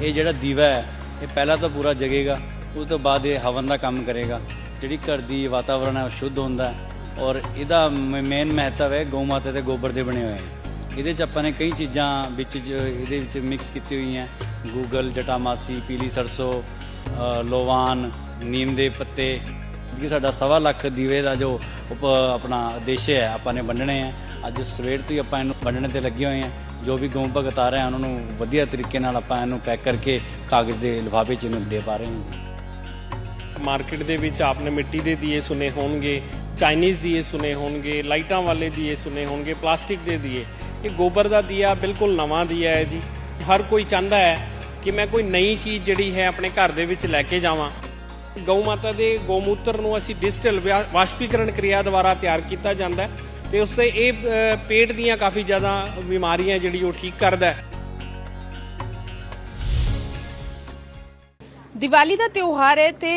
ਇਹ ਜਿਹੜਾ ਦੀਵਾ ਹੈ, ਇਹ ਪਹਿਲਾਂ ਤਾਂ ਪੂਰਾ ਜਗੇਗਾ, ਉਸ ਤੋਂ ਬਾਅਦ ਇਹ ਹਵਨ ਦਾ ਕੰਮ ਕਰੇਗਾ। ਜਿਹੜੀ ਘਰ ਦੀ ਵਾਤਾਵਰਣ ਹੈ, ਉਹ ਸ਼ੁੱਧ ਹੁੰਦਾ ਔਰ ਇਹਦਾ ਮੇਨ ਮਹੱਤਵ ਹੈ ਗਊ ਮਾਤਾ ਦੇ ਗੋਬਰ ਦੇ ਬਣੇ ਹੋਏ ਹੈ। ਇਹਦੇ ਚ ਆਪਾਂ ਨੇ ਕਈ ਚੀਜ਼ਾਂ ਵਿੱਚ ਇਹਦੇ ਵਿੱਚ ਮਿਕਸ ਕੀਤੀ ਹੋਈਆਂ ਗੂਗਲ, ਜਟਾਮਾਸੀ, ਪੀਲੀ ਸਰਸੋਂ ਲੋਵਾਨ, ਨੀਮ ਦੇ ਪੱਤੇ। ਕਿ ਸਾਡਾ ਸਵਾ ਲੱਖ ਦੀਵੇ ਦਾ ਜੋ ਉਪ- ਆਪਣਾ ਉਦੇਸ਼ ਹੈ, ਆਪਾਂ ਨੇ ਵੰਡਣੇ ਆ ਅੱਜ ਸਵੇਰ ਤੋਂ ਹੀ ਆਪਾਂ ਇਹਨੂੰ ਵੰਡਣੇ ਤੇ ਲੱਗੇ ਹੋਏ ਆ ਜੋ ਵੀ ਗਊ ਭਗਤ ਆ ਰਹੇ ਆ ਉਹਨਾਂ ਨੂੰ ਵਧੀਆ ਤਰੀਕੇ ਨਾਲ ਆਪਾਂ ਇਹਨੂੰ ਪੈਕ ਕਰਕੇ ਕਾਗਜ਼ ਦੇ ਲਿਫਾਫੇ 'ਚ ਇਹਨੂੰ ਦੇ ਪਾ ਰਹੇ ਹਾਂ। ਮਾਰਕੀਟ ਦੇ ਵਿੱਚ ਆਪਨੇ ਮਿੱਟੀ ਦੇ ਦੀਏ ਸੁਨੇ ਹੋਣਗੇ, ਚਾਈਨੀਜ਼ ਦੀਏ ਸੁਨੇ ਹੋਣਗੇ, ਲਾਈਟਾਂ ਵਾਲੇ ਦੀਏ ਸੁਨੇ ਹੋਣਗੇ, ਪਲਾਸਟਿਕ ਦੇ ਦੀਏ। ਇਹ ਗੋਬਰ ਦਾ ਦੀਆ ਬਿਲਕੁਲ ਨਵਾਂ ਦੀਆ ਹੈ ਜੀ। ਹਰ ਕੋਈ ਚਾਹੁੰਦਾ ਹੈ ਕਿ ਮੈਂ ਕੋਈ ਨਈ ਚੀਜ਼ ਜਿਹੜੀ ਹੈ ਆਪਣੇ ਘਰ ਦੇ ਵਿੱਚ ਲੈ ਕੇ ਜਾਵਾਂ। ਗਊ ਮਾਤਾ ਦੇ ਗੋਮੂਤਰ ਨੂੰ ਅਸੀਂ ਡਿਜੀਟਲ ਵਾਸ਼ਪੀਕਰਨ ਕਿਰਿਆ ਦੁਆਰਾ ਤਿਆਰ ਕੀਤਾ ਜਾਂਦਾ ਹੈ। ਤੇ ਉਸ ਤੇ ਇਹ ਪੇਟ ਦੀਆਂ ਕਾਫੀ ਜ਼ਿਆਦਾ ਬਿਮਾਰੀਆਂ ਜਿਹੜੀ ਉਹ ਠੀਕ ਕਰਦਾ ਹੈ। ਦੀਵਾਲੀ ਦਾ ਤਿਉਹਾਰ ਹੈ ਤੇ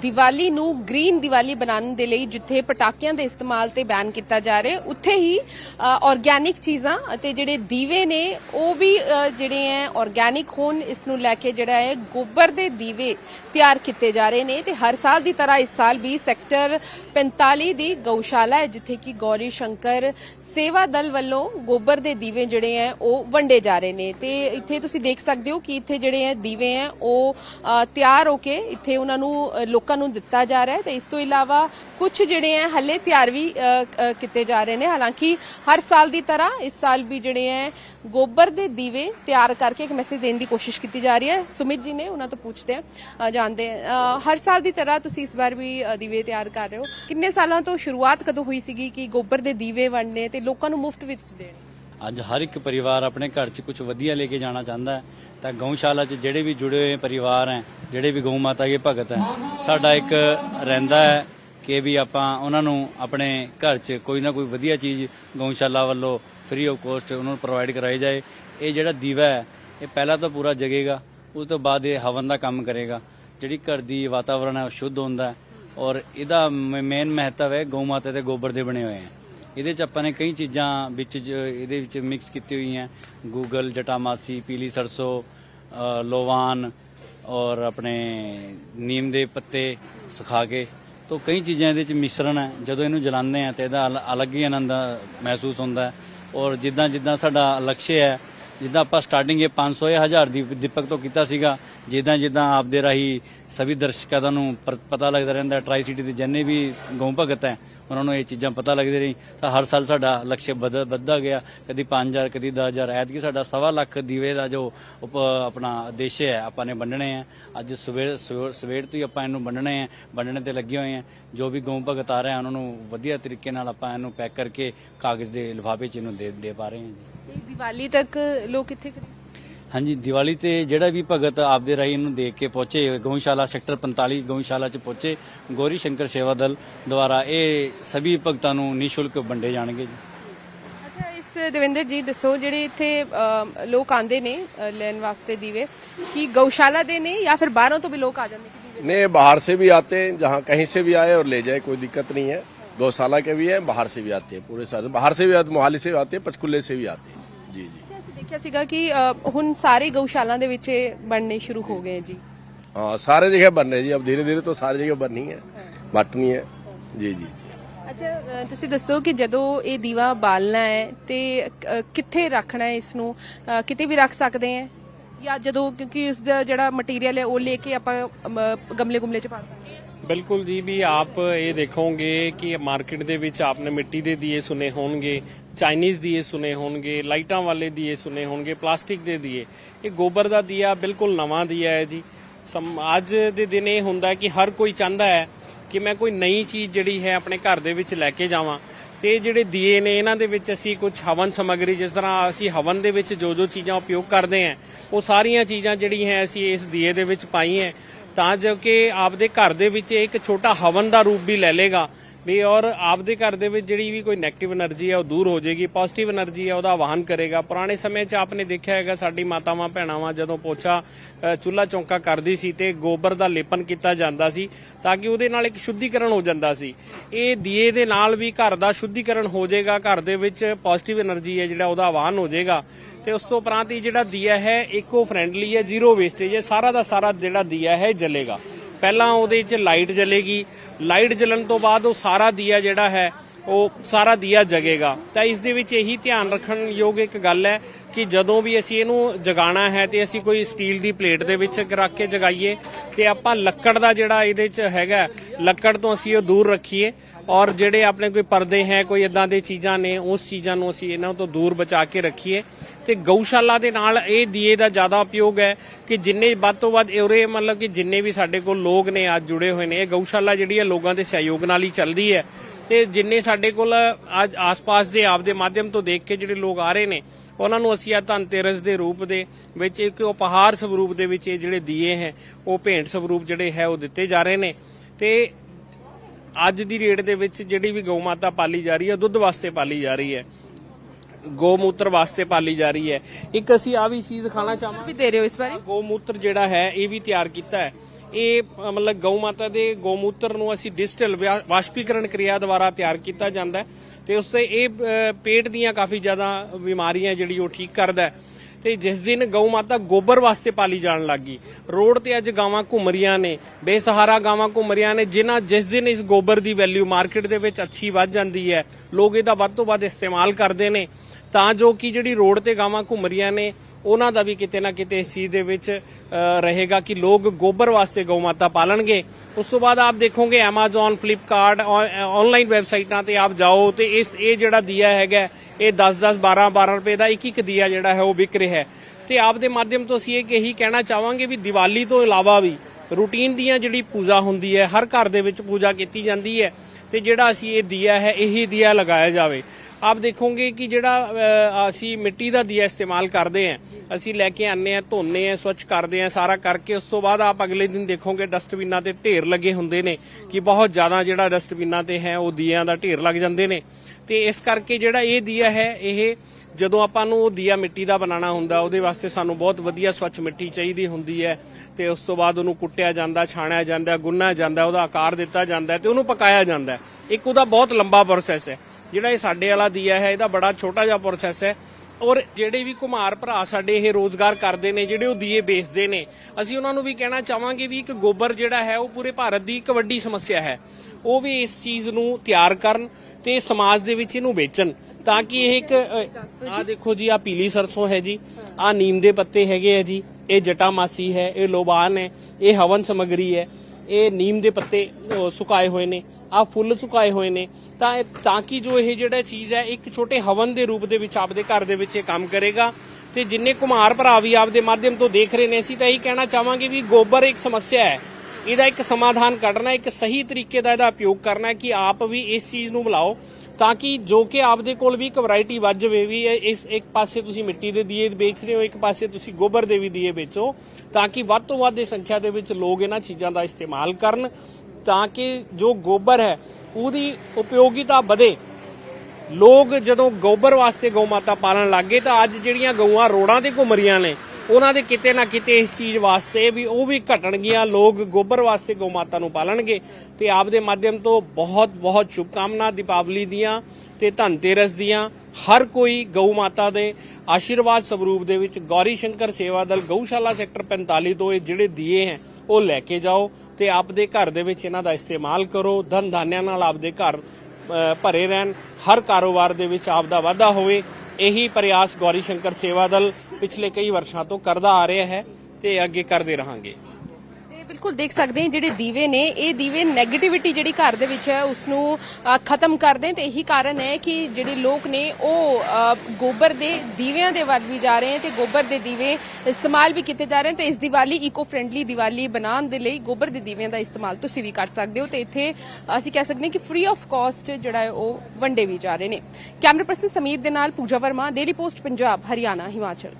ਦੀਵਾਲੀ ਨੂੰ ਗ੍ਰੀਨ ਦੀਵਾਲੀ ਬਣਾਉਣ ਦੇ ਲਈ ਜਿੱਥੇ ਪਟਾਕਿਆਂ ਦੇ ਇਸਤੇਮਾਲ ਤੇ ਬੈਨ ਕੀਤਾ ਜਾ ਰਿਹਾ ਉੱਥੇ ਹੀ ਆਰਗੈਨਿਕ ਚੀਜ਼ਾਂ ਅਤੇ ਜਿਹੜੇ ਦੀਵੇ ਨੇ, ਉਹ ਵੀ ਜਿਹੜੇ ਹੈ ਆਰਗੈਨਿਕ ਹੋਣ, ਇਸ ਨੂੰ ਲੈ ਕੇ ਜਿਹੜਾ ਹੈ ਗੋਬਰ ਦੇ ਦੀਵੇ ਤਿਆਰ ਕੀਤੇ ਜਾ ਰਹੇ ਨੇ ਤੇ ਹਰ ਸਾਲ ਦੀ ਤਰ੍ਹਾਂ ਇਸ ਸਾਲ ਵੀ ਸੈਕਟਰ 45 ਦੀ ਗਊਸ਼ਾਲਾ ਹੈ, ਜਿੱਥੇ ਕਿ ਗੌਰੀ ਸ਼ੰਕਰ ਸੇਵਾ ਦਲ ਵੱਲੋਂ ਗੋਬਰ ਦੇ ਦੀਵੇ ਜਿਹੜੇ ਹੈ ਉਹ ਵੰਡੇ ਜਾ ਰਹੇ ਨੇ। ਤੇ ਇੱਥੇ ਤੁਸੀਂ ਦੇਖ ਸਕਦੇ ਹੋ ਕਿ ਇੱਥੇ ਜਿਹੜੇ ਹੈ ਦੀਵੇ ਹੈ ਉਹ ਤਿਆਰ ਹੋ ਕੇ ਇੱਥੇ ਉਹਨਾਂ ਨੂੰ ਲੋਕਾਂ ਨੂੰ ਦਿੱਤਾ ਜਾ ਰਿਹਾ ਹੈ। ਤੇ ਇਸ ਤੋਂ ਇਲਾਵਾ ਕੁਝ ਜਿਹੜੇ ਹੈ ਹੱਲੇ ਤਿਆਰ ਵੀ ਕੀਤੇ ਜਾ ਰਹੇ ਨੇ। ਹਾਲਾਂਕਿ ਹਰ ਸਾਲ ਦੀ ਤਰ੍ਹਾਂ ਇਸ ਸਾਲ ਵੀ ਜਿਹੜੇ ਹੈ ਗੋਬਰ ਦੇ ਦੀਵੇ ਤਿਆਰ ਕਰਕੇ ਇੱਕ ਮੈਸੇਜ ਦੇਣ ਦੀ ਕੋਸ਼ਿਸ਼ ਕੀਤੀ ਜਾ ਰਹੀ ਹੈ। ਸੁਮਿਤ ਜੀ ਨੇ ਉਹਨਾਂ ਤੋਂ ਪੁੱਛਦੇ ਆ ਜਾਣਦੇ ਹਾਂ। ਹਰ ਸਾਲ ਦੀ ਤਰ੍ਹਾਂ ਤੁਸੀਂ ਇਸ ਵਾਰ ਵੀ ਦੀਵੇ ਤਿਆਰ ਕਰ ਰਹੇ ਹੋ। ਕਿੰਨੇ ਸਾਲਾਂ ਤੋਂ ਸ਼ੁਰੂਆਤ ਕਦੋਂ ਹੋਈ ਸੀਗੀ ਕਿ ਗੋਬਰ ਦੇ ਦੀਵੇ ਵੰਡਨੇ ਤੇ ਲੋਕਾਂ ਨੂੰ ਮੁਫਤ ਵਿੱਚ ਦੇਣੇ? ਅੱਜ ਹਰ ਇੱਕ ਪਰਿਵਾਰ ਆਪਣੇ ਘਰ 'ਚ ਕੁਝ ਵਧੀਆ ਲੈ ਕੇ ਜਾਣਾ ਚਾਹੁੰਦਾ ਹੈ। ਤਾਂ ਗਊਸ਼ਾਲਾ 'ਚ ਜਿਹੜੇ ਵੀ ਜੁੜੇ ਹੋਏ ਪਰਿਵਾਰ ਹੈ, ਜਿਹੜੇ ਵੀ ਗਊ ਮਾਤਾ ਦੇ ਭਗਤ ਹੈ, ਸਾਡਾ ਇੱਕ ਰਹਿੰਦਾ ਹੈ ਕਿ ਵੀ ਆਪਾਂ ਉਹਨਾਂ ਨੂੰ ਆਪਣੇ ਘਰ 'ਚ ਕੋਈ ਨਾ ਕੋਈ ਵਧੀਆ ਚੀਜ਼ ਗਊਸ਼ਾਲਾ ਵੱਲੋਂ ਫ੍ਰੀ ਆਫ ਕੋਸਟ ਉਹਨਾਂ ਨੂੰ ਪ੍ਰੋਵਾਈਡ ਕਰਾਈ ਜਾਏ। ਇਹ ਜਿਹੜਾ ਦੀਵਾ ਹੈ, ਇਹ ਪਹਿਲਾਂ ਤਾਂ ਪੂਰਾ ਜਗੇਗਾ, ਉਸ ਤੋਂ ਬਾਅਦ ਇਹ ਹਵਨ ਦਾ ਕੰਮ ਕਰੇਗਾ। ਜਿਹੜੀ ਘਰ ਦੀ ਵਾਤਾਵਰਣ ਹੈ, ਉਹ ਸ਼ੁੱਧ ਹੁੰਦਾ ਹੈ। ਔਰ ਇਹਦਾ ਮੇਨ ਮਹੱਤਵ ਹੈ ਗਊ ਮਾਤਾ ਦੇ ਗੋਬਰ ਦੇ ਬਣੇ ਹੋਏ ਹੈ। ਇਹਦੇ ਚ ਆਪਾਂ ਨੇ ਕਈ ਚੀਜ਼ਾਂ ਵਿੱਚ ਇਹਦੇ ਵਿੱਚ ਮਿਕਸ ਕੀਤੀ ਹੋਈਆਂ ਗੂਗਲ, ਜਟਾਮਾਸੀ, ਪੀਲੀ ਸਰਸੋਂ ਲੋਵਾਨ ਔਰ ਆਪਣੇ ਨੀਮ ਦੇ ਪੱਤੇ ਸੁਖਾ ਕੇ। ਤੋਂ ਕਈ ਚੀਜ਼ਾਂ ਇਹਦੇ ਚ ਮਿਸ਼ਰਣ ਹੈ। ਜਦੋਂ ਇਹਨੂੰ ਜਲਾਉਂਦੇ ਆ ਤੇ ਇਹਦਾ ਅਲ- ਅਲੱਗ ਹੀ ਆਨੰਦ ਮਹਿਸੂਸ ਹੁੰਦਾ ਹੈ। ਔਰ ਜਿੱਦਾਂ ਜਿੱਦਾਂ ਸਾਡਾ ਲਕਸ਼ ਹੈ, ਜਿੱਦਾਂ ਆਪਾਂ ਸਟਾਰਟਿੰਗ ਇਹ 500 ਜਾਂ 1000 ਦੀ ਦੀਪਕ ਤੋਂ ਕੀਤਾ ਸੀਗਾ ਜਿੱਦਾਂ ਜਿੱਦਾਂ ਆਪਦੇ ਰਾਹੀਂ ਸਭੀ ਦਰਸ਼ਕਾਂ ਦਾ ਨੂੰ ਪਤਾ ਲੱਗਦਾ ਰਹਿੰਦਾ ਟਰਾਈ ਸਿਟੀ ਦੇ ਜਿੰਨੇ ਵੀ ਗਊ ਭਗਤ ਹੈ, ਉਹਨਾਂ ਨੂੰ ਇਹ ਚੀਜ਼ਾਂ ਪਤਾ ਲੱਗਦੀ ਰਹੀ ਤਾਂ ਹਰ ਸਾਲ ਸਾਡਾ ਲਕਸ਼ ਵਧ- ਵੱਧਦਾ ਗਿਆ। ਕਦੀ 5000 ਕਦੀ 10000 ਐਤਕੀ ਸਾਡਾ ਸਵਾ ਲੱਖ ਦੀਵੇ ਦਾ ਜੋ ਉਪ- ਆਪਣਾ ਉਦੇਸ਼ ਹੈ, ਆਪਾਂ ਨੇ ਵੰਡਣੇ ਆ। ਅੱਜ ਸਵੇਰ ਸਵੇਰ ਸਵੇਰ ਤੋਂ ਹੀ ਆਪਾਂ ਇਹਨੂੰ ਵੰਡਣੇ ਆ। ਵੰਡਣੇ ਤੇ ਲੱਗੇ ਹੋਏ ਆ। ਜੋ ਵੀ ਗਊ ਭਗਤ ਆ ਰਹੇ ਆ, ਉਹਨਾਂ ਨੂੰ ਵਧੀਆ ਤਰੀਕੇ ਨਾਲ ਆਪਾਂ ਇਹਨੂੰ ਪੈਕ ਕਰਕੇ ਕਾਗਜ਼ ਦੇ ਲਿਫਾਫੇ 'ਚ ਇਹਨੂੰ ਦੇ ਦੇ ਪਾ ਰਹੇ ਹਾਂ ਜੀ। ਦੀਵਾਲੀ ਤੱਕ ਲੋਕ ਕਿੱਥੇ ਖਰੀਦ ਹਾਂਜੀ ਦੀਵਾਲੀ ਤੇ ਜਿਹੜਾ ਵੀ ਭਗਤ ਆਪਦੇ ਰਾਹੀਂ ਇਹਨੂੰ ਦੇਖ ਕੇ ਪਹੁੰਚੇ ਗਊਸ਼ਾਲਾ ਸੈਕਟਰ 45 ਗਊਸ਼ਾਲਾ ਚ ਪਹੁੰਚੇ ਗੌਰੀ ਸ਼ੰਕਰ ਸੇਵਾ ਦਲ ਦੁਆਰਾ ਇਹ ਸਭੀ ਭਗਤਾਂ ਨੂੰ ਨਿਸ਼ੁਲਕ ਵੰਡੇ ਜਾਣਗੇ ਜੀ ਅੱਛਾ ਇਸ ਦਵਿੰਦਰ ਜੀ ਦੱਸੋ ਜਿਹੜੇ ਇੱਥੇ ਅਮ, ਲੋਕ ਆਂਦੇ ਨੇ ਅ, ਲੈਣ ਵਾਸਤੇ ਦੀਵੇ ਕੀ ਗਊਸ਼ਾਲਾ ਦੇ ਨੇ ਜਾਂ ਫਿਰ ਬਾਹਰੋਂ ਤੋਂ ਵੀ ਲੋਕ ਆ ਜਾਂਦੇ ਕਿ ਦੀਵੇ नहीं बाहर से भी आते हैं जहाँ कहीं से भी आए और ले जाए कोई दिक्कत नहीं है गौशाला के भी हैं बाहर से भी आते हैं पूरे सारे बाहर से भी आते मोहाली से भी आते हैं पंचकुले से भी आते हैं जी जी ਅਸੀਂ ਦੇਖਿਆ ਸੀਗਾ ਕਿ ਅ, ਹੁਣ ਸਾਰੇ ਗਊਸ਼ਾਲਾ ਦੇ ਵਿੱਚ ਇਹ ਬਣਨੇ ਸ਼ੁਰੂ ਹੋ ਗਏ ਜੀ हाँ सारे जगह बन रहे हैं जी अब धीरे धीरे तो सारी जगह बननी है बटनी है जी जी जी ਅੱਛਾ ਅ, ਤੁਸੀਂ ਦੱਸੋ ਕਿ ਜਦੋਂ ਇਹ ਦੀਵਾ ਬਾਲਣਾ ਹੈ ਤੇ ਅ, ਕਿੱਥੇ ਰੱਖਣਾ ਹੈ ਇਸ ਨੂੰ ਅ, ਕਿਤੇ ਵੀ ਰੱਖ ਸਕਦੇ ਹੈ ਜਾਂ ਜਦੋਂ ਕਿਉਂਕਿ ਉਸ ਦਾ ਜਿਹੜਾ ਮਟੀਰੀਅਲ ਹੈ ਉਹ ਲੈ ਕੇ ਆਪਾਂ ਅਮ, ਗਮਲੇ ਗੁਮਲੇ ਚ ਪਾ ਸਕਦੇ ਹਾਂ ਬਿਲਕੁਲ ਜੀ, ਵੀ ਆਪ ਇਹ ਦੇਖੋਗੇ ਕਿ ਮਾਰਕੀਟ ਦੇ ਵਿੱਚ ਆਪਨੇ ਮਿੱਟੀ ਦੇ ਦੀਏ ਸੁਨੇ ਹੋਣਗੇ, ਚਾਈਨੀਜ਼ ਦੀਏ ਸੁਨੇ ਹੋਣਗੇ, ਲਾਈਟਾਂ ਵਾਲੇ ਦੀਏ ਸੁਨੇ ਹੋਣਗੇ, ਪਲਾਸਟਿਕ ਦੇ ਦੀਏ। ਇਹ ਗੋਬਰ ਦਾ ਦੀਆ ਬਿਲਕੁਲ ਨਵਾਂ ਦੀਆ ਹੈ ਜੀ। ਸਮ- ਅੱਜ ਦੇ ਦਿਨ ਇਹ ਹੁੰਦਾ ਕਿ ਹਰ ਕੋਈ ਚਾਹੁੰਦਾ ਹੈ ਕਿ ਮੈਂ ਕੋਈ ਨਈ ਚੀਜ਼ ਜਿਹੜੀ ਹੈ ਆਪਣੇ ਘਰ ਦੇ ਵਿੱਚ ਲੈ ਕੇ ਜਾਵਾਂ। ਤੇ ਜਿਹੜੇ ਦੀਏ ਨੇ, ਇਹਨਾਂ ਦੇ ਵਿੱਚ ਅਸੀਂ ਕੁਝ ਹਵਨ ਸਮੱਗਰੀ, ਜਿਸ ਤਰ੍ਹਾਂ ਅਸੀਂ ਹਵਨ ਦੇ ਵਿੱਚ ਜੋ ਜੋ ਚੀਜ਼ਾਂ ਉਪਯੋਗ ਕਰਦੇ ਹਾਂ, ਉਹ ਸਾਰੀਆਂ ਚੀਜ਼ਾਂ ਜਿਹੜੀ ਹੈ ਅਸੀਂ ਇਸ ਦੀਏ ਦੇ ਵਿੱਚ ਪਾਈ ਹੈ। ਤਾਂ ਜੋ ਕਿ ਆਪਦੇ ਘਰ ਦੇ ਵਿੱਚ ਇੱਕ ਛੋਟਾ ਹਵਨ ਦਾ ਰੂਪ ਵੀ ਲੈ ਲੇਗਾ। ਵੀ ਔਰ ਆਪਦੇ ਘਰ ਦੇ ਵਿੱਚ ਜਿਹੜੀ ਵੀ ਕੋਈ 네ਗੇਟਿਵ એનર્ਜੀ ਹੈ ਉਹ ਦੂਰ ਹੋ ਜਾਏਗੀ ਪੋਜ਼ਿਟਿਵ એનર્ਜੀ ਹੈ ਉਹਦਾ ਵਾਹਨ ਕਰੇਗਾ। ਪੁਰਾਣੇ ਸਮੇਂ 'ਚ ਆਪਨੇ ਦੇਖਿਆ ਹੈਗਾ, ਸਾਡੀ ਮਾਤਾਵਾਂ ਭੈਣਾਵਾਂ ਜਦੋਂ ਪੋਚਾ ਚੁੱਲਾ ਚੌਂਕਾ ਕਰਦੀ ਸੀ ਤੇ ਗੋਬਰ ਦਾ ਲੇਪਨ ਕੀਤਾ ਜਾਂਦਾ ਸੀ ਤਾਂ ਕਿ ਉਹਦੇ ਨਾਲ ਇੱਕ ਸ਼ੁੱਧੀਕਰਨ ਹੋ ਜਾਂਦਾ ਸੀ। ਇਹ ਦੀਏ ਦੇ ਨਾਲ ਵੀ ਘਰ ਦਾ ਸ਼ੁੱਧੀਕਰਨ ਹੋ ਜਾਏਗਾ, ਘਰ ਦੇ ਵਿੱਚ ਪੋਜ਼ਿਟਿਵ એનર્ਜੀ ਹੈ ਜਿਹੜਾ, ਉਹਦਾ ਵਾਹਨ ਹੋ ਜਾਏਗਾ। ਤੇ ਉਸ ਤੋਂ ਉਪਰੰਤ ਇਹ ਜਿਹੜਾ ਦੀਆ ਹੈ ਇਕੋ ਫ੍ਰੈਂਡਲੀ ਹੈ ਜ਼ੀਰੋ ਵੇਸਟੇਜ ਹੈ, ਸਾਰਾ ਦਾ ਸਾਰਾ ਜਿਹੜਾ ਦੀਆ ਹੈ ਜਲੇਗਾ। ਪਹਿਲਾਂ ਉਹਦੇ 'ਚ ਲਾਈਟ ਜਲੇਗੀ। ਲਾਈਟ ਜਲਣ ਤੋਂ ਬਾਅਦ ਉਹ ਸਾਰਾ ਦੀਆ ਜਿਹੜਾ ਹੈ ਉਹ ਸਾਰਾ ਦੀਆ ਜਗੇਗਾ। ਤਾਂ ਇਸ ਦੇ ਵਿੱਚ ਇਹੀ ਧਿਆਨ ਰੱਖਣ ਯੋਗ ਇੱਕ ਗੱਲ ਹੈ ਕਿ ਜਦੋਂ ਵੀ ਅਸੀਂ ਇਹਨੂੰ ਜਗਾਣਾ ਹੈ ਤੇ ਅਸੀਂ ਕੋਈ ਸਟੀਲ ਦੀ ਪਲੇਟ ਦੇ ਵਿੱਚ ਰੱਖ ਕੇ ਜਗਾਈਏ ਤੇ ਆਪਾਂ ਲੱਕੜ ਦਾ ਜਿਹੜਾ ਇਹਦੇ 'ਚ ਹੈਗਾ ਲੱਕੜ ਤੋਂ ਅਸੀਂ ਉਹ ਦੂਰ ਰੱਖੀਏ ਔਰ ਜਿਹੜੇ ਆਪਣੇ ਕੋਈ ਪਰਦੇ ਹੈ, ਕੋਈ ਇਦਾਂ ਦੇ ਚੀਜ਼ਾਂ ਨੇ, ਉਸ ਚੀਜ਼ਾਂ ਨੂੰ ਅਸੀਂ ਇਹਨਾਂ ਤੋਂ ਦੂਰ ਬਚਾ ਕੇ ਰੱਖੀਏ। ਤੇ ਗਊਸ਼ਾਲਾ ਦੇ ਨਾਲ ਇਹ ਦੀਏ ਦਾ ਜ਼ਿਆਦਾ ਉਪਯੋਗ ਹੈ ਕਿ ਜਿੰਨੇ ਵੱਧ ਤੋਂ ਵੱਧ ਉਰੇ ਮਤਲਬ ਕਿ ਜਿੰਨੇ ਵੀ ਸਾਡੇ ਕੋਲ ਲੋਕ ਨੇ, ਅੱਜ ਜੁੜੇ ਹੋਏ ਨੇ, ਇਹ ਗਊਸ਼ਾਲਾ ਜਿਹੜੀ ਹੈ ਲੋਕਾਂ ਦੇ ਸਹਿਯੋਗ ਨਾਲ ਹੀ ਚੱਲਦੀ ਹੈ। ਤੇ ਜਿੰਨੇ ਸਾਡੇ ਕੋਲ ਅੱਜ ਆਸ-ਪਾਸ ਦੇ ਆਪ ਦੇ ਮਾਧਿਅਮ ਤੋਂ ਦੇਖ ਕੇ ਜਿਹੜੇ ਲੋਕ ਆ ਰਹੇ ਨੇ ਉਹਨਾਂ ਨੂੰ ਅਸੀਂ ਆ ਧਨਤੇਰਸ ਦੇ ਰੂਪ ਦੇ ਵਿੱਚ ਇੱਕ ਉਪਹਾਰ ਸਰੂਪ ਦੇ ਵਿੱਚ ਇਹ ਜਿਹੜੇ ਦੀਏ ਹੈ ਉਹ ਭੇਂਟ ਸਰੂਪ ਜਿਹੜੇ ਹੈ ਉਹ ਦਿੱਤੇ ਜਾ ਰਹੇ ਨੇ। ਤੇ ਅੱਜ ਦੀ ਰੇਟ ਦੇ ਵਿੱਚ ਜਿਹੜੀ ਵੀ ਗਊ ਮਾਤਾ ਪਾਲੀ ਜਾ ਰਹੀ ਹੈ ਦੁੱਧ ਵਾਸਤੇ ਪਾਲੀ ਜਾ ਰਹੀ ਹੈ ਗੋਮੂਤਰ ਵਾਸਤੇ ਪਾਲੀ ਜਾ ਰਹੀ ਹੈ। ਇੱਕ ਅਸੀਂ ਆ ਵੀ ਚੀਜ਼ ਦਿਖਾਣਾ ਚਾਹਾਂਗੇ। ਵੀ ਦੇ ਰਹੇ ਹੋ ਇਸ ਵਾਰੀ ਗੋਮੂਤਰ ਜਿਹੜਾ ਹੈ ਇਹ ਵੀ ਤਿਆਰ ਕੀਤਾ ਹੈ। ਇਹ ਮਤਲਬ ਗਊ ਮਾਤਾ ਦੇ ਗੋਮੂਤਰ ਨੂੰ ਅਸੀਂ ਡਿਜੀਟਲ ਵਾਸ਼ਪੀਕਰਨ ਕਿਰਿਆ ਦੁਆਰਾ ਤਿਆਰ ਕੀਤਾ ਜਾਂਦਾ ਹੈ ਤੇ ਉਸ ਤੇ ਇਹ ਪੇਟ ਦੀਆਂ ਕਾਫੀ ਜ਼ਿਆਦਾ ਬਿਮਾਰੀਆਂ ਜਿਹੜੀ ਉਹ ਠੀਕ ਕਰਦਾ ਹੈ। ਤੇ ਜਿਸ ਦਿਨ ਗਊ ਮਾਤਾ ਗੋਬਰ ਵਾਸਤੇ ਪਾਲੀ ਜਾਣ ਲੱਗੀ ਰੋਡ ਤੇ ਅੱਜ ਗਾਵਾਂ ਘੁੰਮ ਰਹੀਆਂ ਨੇ, ਬੇਸਹਾਰਾ ਗਾਵਾਂ ਘੁੰਮ ਰਹੀਆਂ ਨੇ, ਜਿਨ੍ਹਾਂ ਜਿਸ ਦਿਨ ਇਸ ਗੋਬਰ ਦੀ ਵੈਲਿਊ ਮਾਰਕੀਟ ਦੇ ਵਿੱਚ ਅੱਛੀ ਵੱਧ ਜਾਂਦੀ ਹੈ, ਲੋਕ ਇਹਦਾ ਵੱਧ ਤੋਂ ਵੱਧ ਇਸਤੇਮਾਲ ਕਰਦੇ ਨੇ। ਤਾਂ ਜੋ ਕਿ ਜਿਹੜੀ ਰੋਡ ਤੇ ਗਾਵਾਂ ਘੁੰਮ ਰਹੀਆਂ ਨੇ ਉਹਨਾਂ ਦਾ ਵੀ ਕਿਤੇ ਨਾ ਕਿਤੇ ਇਸ ਚੀਜ਼ ਦੇ ਵਿੱਚ ਰਹੇਗਾ ਕਿ ਲੋਕ ਗੋਬਰ ਵਾਸਤੇ ਗਊ ਮਾਤਾ ਪਾਲਣਗੇ। ਉਸ ਤੋਂ ਬਾਅਦ ਆਪ ਦੇਖੋਗੇ Amazon, Flipkart ਆਨਲਾਈਨ ਵੈਬਸਾਈਟਾਂ ਤੇ ਆਪ ਜਾਓ ਤੇ ਇਸ, ਇਹ ਜਿਹੜਾ ਦੀਆ ਹੈਗਾ, ਇਹ 10 10 12 12 ਰੁਪਏ ਦਾ ਇੱਕ ਇੱਕ ਦੀਆ ਜਿਹੜਾ ਹੈ ਉਹ ਵਿਕ ਰਿਹਾ ਹੈ। ਤੇ ਆਪ ਦੇ ਮਾਧਿਅਮ ਤੋਂ ਅਸੀਂ ਇਹ ਇਹੀ ਕਹਿਣਾ ਚਾਹਾਂਗੇ ਵੀ ਦੀਵਾਲੀ ਤੋਂ ਇਲਾਵਾ ਵੀ ਰੂਟੀਨ ਦੀਆਂ ਜਿਹੜੀ ਪੂਜਾ ਹੁੰਦੀ ਹੈ, ਹਰ ਘਰ ਦੇ ਵਿੱਚ ਪੂਜਾ ਕੀਤੀ ਜਾਂਦੀ ਹੈ ਤੇ ਜਿਹੜਾ ਅਸੀਂ ਇਹ ਦੀਆ ਹੈ, ਇਹੀ ਦੀਆ ਲਗਾਇਆ ਜਾਵੇ। ਆਪ ਦੇਖੋਗੇ ਕਿ ਜਿਹੜਾ ਅਸੀਂ ਮਿੱਟੀ ਦਾ ਦੀਆ ਇਸਤੇਮਾਲ ਕਰਦੇ ਆਂ ਅਸੀਂ ਲੈ ਕੇ ਆਨੇ ਆ ਧੋਨੇ ਆ ਸਵੱਛ ਕਰਦੇ ਆ ਸਾਰਾ ਕਰਕੇ ਉਸ ਤੋਂ ਬਾਅਦ ਆਪ ਅਗਲੇ ਦਿਨ ਦੇਖੋਗੇ ਡਸਟਬਿਨਾਂ ਤੇ ਢੇਰ ਲੱਗੇ ਹੁੰਦੇ ਨੇ ਕਿ ਬਹੁਤ ਜ਼ਿਆਦਾ ਜਿਹੜਾ ਡਸਟਬਿਨਾਂ ਤੇ ਹੈ, ਉਹ ਦੀਆਂ ਦਾ ਢੇਰ ਲੱਗ ਜਾਂਦੇ ਨੇ। ਤੇ ਇਸ ਕਰਕੇ ਜਿਹੜਾ ਇਹ ਦੀਆ ਹੈ, ਇਹ ਜਦੋਂ ਆਪਾਂ ਨੂੰ ਉਹ ਦੀਆ ਮਿੱਟੀ ਦਾ ਬਣਾਉਣਾ ਹੁੰਦਾ, ਉਹਦੇ ਵਾਸਤੇ ਸਾਨੂੰ ਬਹੁਤ ਵਧੀਆ ਸਵੱਛ ਮਿੱਟੀ ਚਾਹੀਦੀ ਹੁੰਦੀ ਹੈ ਤੇ ਉਸ ਤੋਂ ਬਾਅਦ ਉਹਨੂੰ ਕੁੱਟਿਆ ਜਾਂਦਾ, ਛਾਣਿਆ ਜਾਂਦਾ, ਗੁੰਨਿਆ ਜਾਂਦਾ, ਉਹਦਾ ਆਕਾਰ ਦਿੱਤਾ ਜਾਂਦਾ ਹੈ ਤੇ ਉਹਨੂੰ ਪਕਾਇਆ ਜਾਂਦਾ ਇੱਕ ਉਹਦਾ ਬਹੁਤ ਲੰਬਾ ਪ੍ਰੋਸੈਸ ਹੈ। ਜਿਹੜਾ ਇਹ ਸਾਡੇ ਵਾਲਾ ਦੀਆ ਹੈ, ਇਹਦਾ ਬੜਾ ਛੋਟਾ ਜਿਹਾ ਪ੍ਰੋਸੈਸ ਹੈ। ਔਰ ਜਿਹੜੇ ਵੀ ਕੁਮਾਰ ਭਰਾ ਸਾਡੇ ਇਹ ਰੋਜ਼ਗਾਰ ਕਰਦੇ ਨੇ, ਜਿਹੜੇ ਉਹ ਦੀਏ ਵੇਚਦੇ ਨੇ, ਅਸੀਂ ਉਹਨਾਂ ਨੂੰ ਵੀ ਕਹਿਣਾ ਚਾਹਾਂਗੇ ਵੀ ਇੱਕ ਗੋਬਰ ਜਿਹੜਾ ਹੈ, ਉਹ ਪੂਰੇ ਭਾਰਤ ਦੀ ਇੱਕ ਵੱਡੀ ਸਮੱਸਿਆ ਹੈ। ਉਹ ਵੀ ਇਸ ਚੀਜ਼ ਨੂੰ ਤਿਆਰ ਕਰਨ ਤੇ ਸਮਾਜ ਦੇ ਵਿੱਚ ਇਹਨੂੰ ਵੇਚਣ, ਤਾਂ ਕਿ ਇਹ ਇੱਕ ਆ ਦੇਖੋ ਜੀ ਆ ਪੀਲੀ ਸਰਸੋਂ ਹੈ ਜੀ ਆ ਨੀਮ ਦੇ ਪੱਤੇ ਹੈਗੇ ਆ ਜੀ, ਇਹ ਜਟਾਮਾਸੀ ਹੈ, ਇਹ ਲੋਬਾਨ ਹੈ, ਇਹ ਹਵਨ ਸਮਗਰੀ ਹੈ, ਇਹ ਨੀਮ ਦੇ ਪੱਤੇ ਸੁਕਾਏ ਹੋਏ ਨੇ। ਆ ਫੁੱਲ ਸੁਕਾਏ ਹੋਏ ਨੇ, ਤਾਂ ਤਾਂ ਕਿ ਜੋ ਇਹ ਜਿਹੜਾ ਚੀਜ਼ ਹੈ, ਇੱਕ ਛੋਟੇ ਹਵਨ ਦੇ ਰੂਪ ਦੇ ਵਿੱਚ ਆਪਦੇ ਘਰ ਦੇ ਵਿੱਚ ਇਹ ਕੰਮ ਕਰੇਗਾ। ਤੇ ਜਿੰਨੇ ਕੁਮਾਰ ਭਰਾ ਵੀ ਆਪਦੇ ਮਾਧਿਅਮ ਤੋਂ ਦੇਖ ਰਹੇ ਨੇ, ਅਸੀਂ ਤਾਂ ਇਹੀ ਕਹਿਣਾ ਚਾਹਾਂਗੇ ਵੀ ਗੋਬਰ ਇੱਕ ਸਮੱਸਿਆ ਹੈ। ਇਹਦਾ ਇੱਕ ਸਮਾਧਾਨ ਕੱਢਣਾ, ਇੱਕ ਸਹੀ ਤਰੀਕੇ ਦਾ ਇਹਦਾ ਉਪਯੋਗ ਕਰਨਾ ਕਿ ਆਪ ਵੀ ਇਸ ਚੀਜ਼ ਨੂੰ ਬੁਲਾਓ, ਤਾਂ ਕਿ ਜੋ ਕਿ ਆਪਦੇ ਕੋਲ ਵੀ ਇੱਕ ਵੈਰਾਈਟੀ ਵੱਧ ਜਾਵੇ, ਵੀ ਇਸ ਇੱਕ ਪਾਸੇ ਤੁਸੀਂ ਮਿੱਟੀ ਦੇ ਦੀਏ ਵੇਚ ਰਹੇ ਹੋ, ਇੱਕ ਪਾਸੇ ਤੁਸੀਂ ਗੋਬਰ ਦੇ ਵੀ ਦੀਏ ਵੇਚੋ, ਤਾਂ ਕਿ ਵੱਧ ਤੋਂ ਵੱਧ ਦੀ ਸੰਖਿਆ ਦੇ ਵਿੱਚ ਲੋਕ ਇਹਨਾਂ ਚੀਜ਼ਾਂ ਦਾ ਇਸਤੇਮਾਲ ਕਰਨ। ਤਾਂ ਕਿ ਜੋ ਗੋਬਰ ਹੈ, ਉਹਦੀ ਉਪਯੋਗਿਤਾ ਵਧੇ। ਲੋਕ ਜਦੋਂ ਗੋਬਰ ਵਾਸਤੇ ਗਊ ਮਾਤਾ ਪਾਲਣ ਲੱਗੇ ਤਾਂ ਅੱਜ ਜਿਹੜੀਆਂ ਗਊਆਂ ਰੋੜਾਂ ਤੇ ਘੁੰਮ ਰਹੀਆਂ ਨੇ, ਉਹਨਾਂ ਦੇ ਕਿਤੇ ਨਾ ਕਿਤੇ ਇਸ ਚੀਜ਼ ਵਾਸਤੇ ਵੀ ਉਹ ਵੀ ਘਟਣਗੀਆਂ। ਲੋਕ ਗੋਬਰ ਵਾਸਤੇ ਗਊ ਮਾਤਾ ਨੂੰ ਪਾਲਣਗੇ। ਤੇ ਆਪ ਦੇ ਮਾਧਿਅਮ ਤੋਂ ਬਹੁਤ ਬਹੁਤ ਸ਼ੁਭਕਾਮਨਾ ਦੀਪਾਵਲੀ ਦੀਆਂ ਤੇ ਧਨਤੇਰਸ ਦੀਆਂ। ਹਰ ਕੋਈ ਗਊ ਮਾਤਾ ਦੇ ਆਸ਼ੀਰਵਾਦ ਸਰੂਪ ਦੇ ਵਿੱਚ ਗੌਰੀ ਸ਼ੰਕਰ ਸੇਵਾ ਦਲ ਗਊਸ਼ਾਲਾ ਸੈਕਟਰ 45 ਤੋਂ ਇਹ ਜਿਹੜੇ ਦੀਏ ਹੈ, ਉਹ ਲੈ ਕੇ ਜਾਓ। ਤੇ ਆਪਦੇ ਘਰ ਦੇ ਵਿੱਚ ਇਹਨਾਂ ਦਾ ਇਸਤੇਮਾਲ ਕਰੋ ਧਨ ਧਾਨਿਆਂ ਨਾਲ ਆਪਦੇ ਘਰ ਭਰੇ ਰਹਿਣ, ਹਰ ਕਾਰੋਬਾਰ ਦੇ ਵਿੱਚ ਆਪ ਦਾ ਵਾਧਾ ਹੋਵੇ, ਇਹੀ ਪ੍ਰਯਾਸ ਗੌਰੀ ਸ਼ੰਕਰ ਸੇਵਾ ਦਲ ਪਿਛਲੇ ਕਈ ਵਰਸ਼ਾਂ ਤੋਂ ਕਰਦਾ ਆ ਰਿਹਾ ਹੈ ਤੇ ਅੱਗੇ ਕਰਦੇ ਰਹਾਂਗੇ। ਬਿਲਕੁਲ ਦੇਖ ਸਕਦੇ ਹਾਂ ਜਿਹੜੇ ਦੀਵੇ ਨੇ, ਇਹ ਦੀਵੇ 네ਗੇਟਿਵਿਟੀ ਜਿਹੜੀ ਘਰ ਦੇ ਵਿੱਚ ਹੈ ਉਸ ਨੂੰ ਖਤਮ ਕਰਦੇ ਤੇ ਇਹੀ ਕਾਰਨ ਹੈ ਕਿ ਜਿਹੜੇ ਲੋਕ ਨੇ, ਉਹ ਗੋਬਰ ਦੇ ਦੀਵਿਆਂ ਦੇ ਵੱਲ ਵੀ ਜਾ ਰਹੇ ਹਨ ਤੇ ਗੋਬਰ ਦੇ ਦੀਵੇ ਇਸਤੇਮਾਲ ਵੀ ਕੀਤੇ ਜਾ ਰਹੇ ਹਨ ਤੇ ਇਸ ਦੀਵਾਲੀ ਇਕੋ ਫ੍ਰੈਂਡਲੀ ਦੀਵਾਲੀ ਬਣਾਉਣ ਦੇ ਲਈ ਗੋਬਰ ਦੇ ਦੀਵਿਆਂ ਦਾ ਇਸਤੇਮਾਲ ਤੁਸੀਂ ਵੀ ਕਰ ਸਕਦੇ ਹੋ ਤੇ ਇੱਥੇ ਅਸੀਂ ਕਹਿ ਸਕਦੇ ਹਾਂ ਕਿ ਫ੍ਰੀ ਆਫ ਕਾਸਟ ਜਿਹੜਾ ਹੈ, ਉਹ ਵੰਡੇ ਵੀ ਜਾ ਰਹੇ ਨੇ। ਕੈਮਰਾ ਪਰਸਨ ਸਮੀਰ ਦੇ ਨਾਲ ਪੂਜਾ ਵਰਮਾ ਡੇਲੀ ਪੋਸਟ ਪੰਜਾਬ, ਹਰਿਆਣਾ, ਹਿਮਾਚਲ।